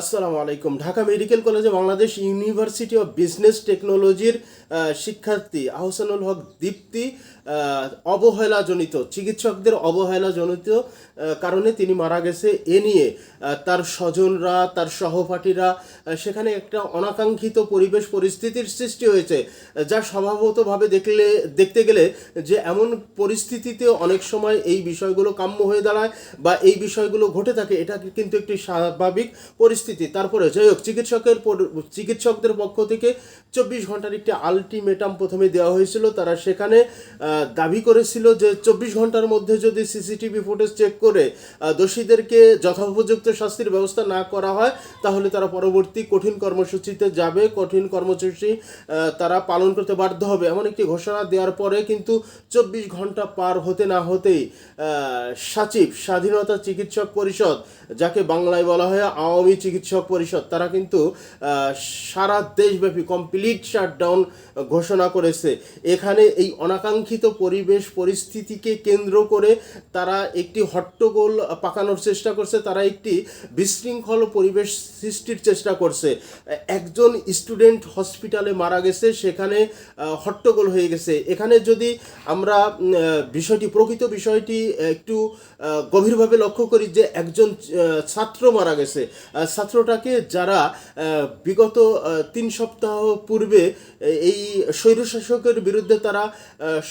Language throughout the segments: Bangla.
আসসালামু আলাইকুম। ঢাকা মেডিকেল কলেজে বাংলাদেশ ইউনিভার্সিটি অফ বিজনেস টেকনোলজির শিক্ষার্থী আহসানুল হক দীপ্তি অবহেলাজনিত, চিকিৎসকদের অবহেলাজনিত কারণে তিনি মারা গেছে। এ নিয়ে তার স্বজনরা, তার সহপাঠীরা সেখানে একটা অনাকাঙ্ক্ষিত পরিবেশ পরিস্থিতির সৃষ্টি হয়েছে, যা স্বভাবতভাবে দেখলে, দেখতে গেলে যে এমন পরিস্থিতিতে অনেক সময় এই বিষয়গুলো কাম্য হয়ে দাঁড়ায় বা এই বিষয়গুলো ঘটে থাকে, এটা কিন্তু একটি স্বাভাবিক পরিস্থিতি। তারপরে যাই হোক, চিকিৎসকের চিকিৎসকদের পক্ষ থেকে চব্বিশ ঘণ্টার একটি আলটিমেটাম প্রথমে দেওয়া হয়েছিল। তারা সেখানে দাবি করেছিল যে চব্বিশ ঘণ্টার মধ্যে যদি সিসিটিভি ফুটেজ চেক করে দোষীদেরকে যথোপযুক্ত শাস্তির ব্যবস্থা না করা হয়, তাহলে তারা পরবর্তী কঠিন কর্মসূচিতে যাবে। কঠিন কর্মসূচি তারা পালন করতে বাধ্য হবে। এমন একটি ঘোষণা দেওয়ার পরে কিন্তু চব্বিশ ঘণ্টা পার হতে না হতেই সাচিব স্বাধীনতা চিকিৎসক পরিষদ, যাকে বাংলায় বলা হয় আওয়ামী চিকিৎসক পরিষদ, তারা কিন্তু সারা দেশব্যাপী কমপ্লিট শাটডাউন ঘোষণা করেছে। এখানে এই অনাকাঙ্ক্ষিত পরিবেশ পরিস্থিতিকে কেন্দ্র করে তারা একটি হট্টগোল পাকানোর চেষ্টা করছে, তারা একটি বিশৃঙ্খল পরিবেশ সৃষ্টির চেষ্টা করছে। একজন স্টুডেন্ট হসপিটালে মারা গেছে, সেখানে হট্টগোল হয়ে গেছে। এখানে যদি আমরা বিষয়টি, প্রকৃত বিষয়টি একটু গভীরভাবে লক্ষ্য করি যে একজন ছাত্র মারা গেছে ছাত্রটাকে যারা বিগত তিন সপ্তাহ পূর্বে এই স্বৈরশাসকের বিরুদ্ধে তারা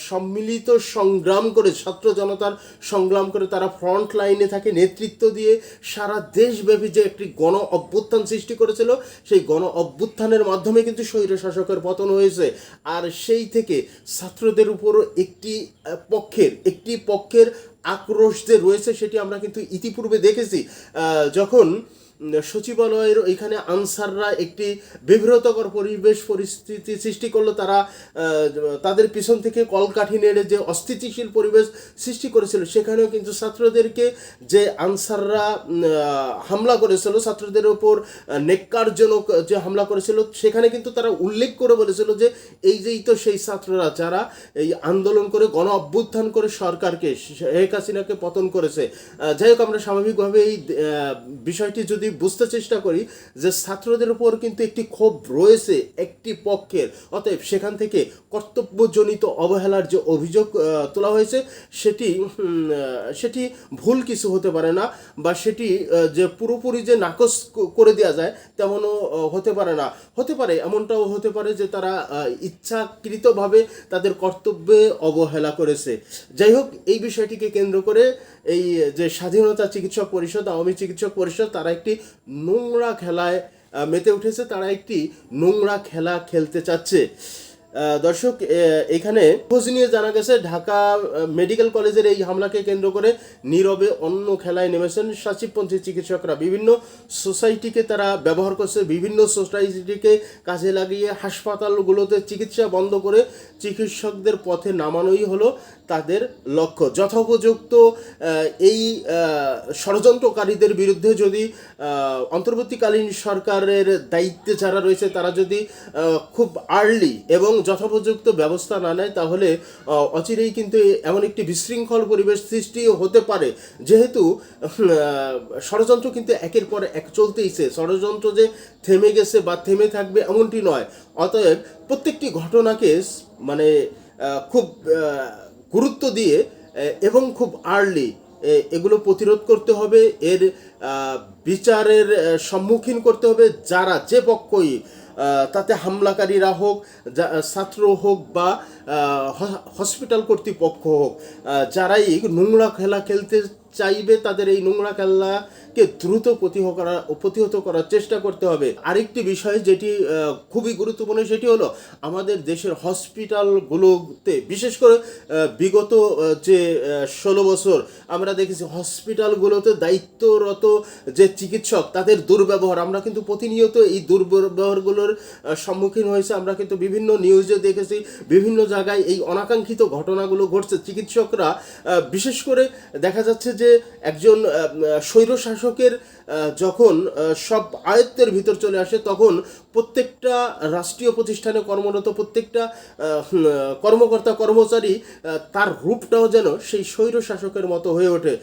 সম্মিলিত সংগ্রাম করে, ছাত্র জনতার সংগ্রাম করে তারা ফ্রন্ট লাইনে থাকে, নেতৃত্ব দিয়ে সারা দেশব্যাপী যে একটি গণ অভ্যুত্থান সৃষ্টি করেছিল, সেই গণ অভ্যুত্থানের মাধ্যমে কিন্তু স্বৈরশাসকের পতন হয়েছে। আর সেই থেকে ছাত্রদের উপর একটি পক্ষের একটি পক্ষের আক্রোশ যে রয়েছে, সেটি আমরা কিন্তু ইতিপূর্বে দেখেছি। যখন সচিবালয়ের এখানে আনসাররা একটি বিব্রতকর পরিবেশ পরিস্থিতি সৃষ্টি করল। তারা তাদের পিছন থেকে কলকাঠি নেড়ে যে অস্থিতিশীল পরিবেশ সৃষ্টি করেছিল, সেখানেও কিন্তু ছাত্রদেরকে যে আনসাররা হামলা করেছিল, ছাত্রদের ওপর নেককারজনক যে হামলা করেছিল, সেখানে কিন্তু তারা উল্লেখ করে বলেছিল যে এই যেই তো সেই ছাত্ররা, যারা এই আন্দোলন করে গণ অভ্যুত্থান করে সরকারকে, শেখ হাসিনাকে পতন করেছে। যাই হোক, আমরা স্বাভাবিকভাবে এই বিষয়টি যদি বুঝতে চেষ্টা করি যে ছাত্রদের উপর কিন্তু একটি ক্ষোভ রয়েছে একটি পক্ষের, অতএব সেখান থেকে কর্তব্যজনিত অবহেলার যে অভিযোগ তোলা হয়েছে, সেটি সেটি ভুল কিছু হতে পারে না বা সেটি যে পুরোপুরি যে নাকচ করে দেওয়া যায় তেমনও হতে পারে না। হতে পারে, এমনটাও হতে পারে যে তারা ইচ্ছাকৃতভাবে তাদের কর্তব্যে অবহেলা করেছে। যাই হোক, এই বিষয়টিকে কেন্দ্র করে এই যে স্বাধীনতা চিকিৎসক পরিষদ, আওয়ামী চিকিৎসক পরিষদ, তারা একটি নোংরা খেলায় মেতে উঠেছে। তারা একটি নোংরা খেলা খেলতে চাচ্ছে। দর্শক এখানে খোঁজ নিয়ে জানা গেছে, ঢাকা মেডিকেল কলেজের এই হামলাকে কেন্দ্র করে নীরবে অন্য খেলায় নেমেছেন সচিবপন্থী চিকিৎসকরা। বিভিন্ন সোসাইটিকে তারা ব্যবহার করছে, বিভিন্ন সোসাইটিকে কাজে লাগিয়ে হাসপাতালগুলোতে চিকিৎসা বন্ধ করে চিকিৎসকদের পথে নামানোই হলো তাদের লক্ষ্য। যথোপযুক্ত এই ষড়যন্ত্রকারীদের বিরুদ্ধে যদি অন্তর্বর্তীকালীন সরকারের দায়িত্বে যারা রয়েছে, তারা যদি খুব আর্লি এবং যথোপযুক্ত ব্যবস্থা না নেয়, তাহলে অচিরেই কিন্তু এমন একটি বিশৃঙ্খল পরিবেশ সৃষ্টি হতে পারে। যেহেতু ষড়যন্ত্র কিন্তু একের পর এক চলতেইছে ষড়যন্ত্র যে থেমে গেছে বা থেমে থাকবে এমনটি নয়। অতএব, প্রত্যেকটি ঘটনাকে মানে খুব গুরুত্ব দিয়ে এবং খুব আর্লি এগুলো প্রতিরোধ করতে হবে। এর বিচারের সম্মুখীন করতে হবে যারা যে পক্ষই তাতে হামলাকারীরা হোক ছাত্র হোক বা হসপিটাল কর্তৃপক্ষ হোক যারাই নোংরা খেলা খেলতে চাইবে তাদের এই নোংরা খেলাকে দ্রুত প্রতিহ করা, প্রতিহত করার চেষ্টা করতে হবে। আরেকটি বিষয় যেটি খুবই গুরুত্বপূর্ণ সেটি হলো আমাদের দেশের হসপিটালগুলোতে, বিশেষ করে বিগত যে ষোলো বছর আমরা দেখেছি হসপিটালগুলোতে দায়িত্বরত যে চিকিৎসক, তাদের দুর্ব্যবহার। আমরা কিন্তু প্রতিনিয়ত এই দুর্ব্যবহারগুলোর সম্মুখীন হয়েছে। আমরা কিন্তু বিভিন্ন নিউজে দেখেছি, বিভিন্ন জায়গায় এই অনাকাঙ্ক্ষিত ঘটনাগুলো ঘটছে। চিকিৎসকরা বিশেষ করে দেখা যাচ্ছে যে একজন আহ, আহ, স্বৈরশাসকের যখন সব আয়ত্তের ভিতর চলে আসে তখন প্রত্যেকটা রাষ্ট্রীয় প্রতিষ্ঠানে কর্মরত প্রত্যেকটা কর্মকর্তা কর্মচারী তার রূপটাও যেন সেই স্বৈরশাসকের মতো হয়ে ওঠে।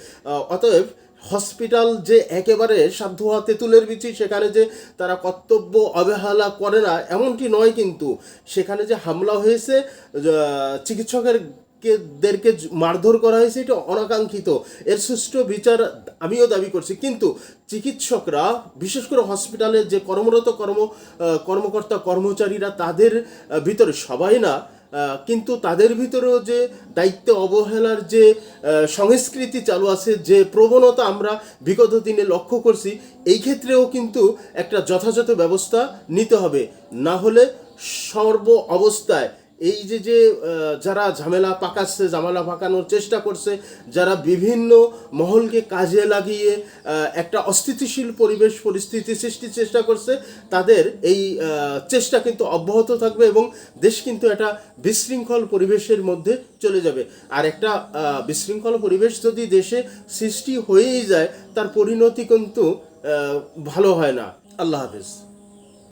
অতএব হসপিটাল যে একেবারে সাধ্য হাতে তুলের বিচি সেখানে যে তারা কর্তব্য অবহেলা করে না এমনটি নয় কিন্তু। সেখানে যে হামলা হয়েছে চিকিৎসকের দেরকে মারধর করা হয়েছে, এটা অনাকাঙ্ক্ষিত। এর সুষ্ঠু বিচার আমিও দাবি করছি। কিন্তু চিকিৎসকরা, বিশেষ করে হসপিটালের যে কর্মরত কর্ম কর্মকর্তা কর্মচারীরা, তাদের ভিতরে সবাই না কিন্তু তাদের ভিতরেও যে দায়িত্ব অবহেলার যে সংস্কৃতি চালু আছে, যে প্রবণতা আমরা বিগত দিনে লক্ষ্য করছি, এই ক্ষেত্রেও কিন্তু একটা যথাযথ ব্যবস্থা নিতে হবে। না হলে সর্ব অবস্থায় এই যে যে যারা ঝামেলা পাকাচ্ছে, ঝামেলা পাকানোর চেষ্টা করছে, যারা বিভিন্ন মহলকে কাজে লাগিয়ে একটা অস্থিতিশীল পরিবেশ, পরিস্থিতি সৃষ্টির চেষ্টা করছে, তাদের এই চেষ্টা কিন্তু অব্যাহত থাকবে এবং দেশ কিন্তু একটা বিশৃঙ্খল পরিবেশের মধ্যে চলে যাবে। আর একটা বিশৃঙ্খল পরিবেশ যদি দেশে সৃষ্টি হয়েই যায়, তার পরিণতি কিন্তু ভালো হয় না। আল্লাহ হাফিজ।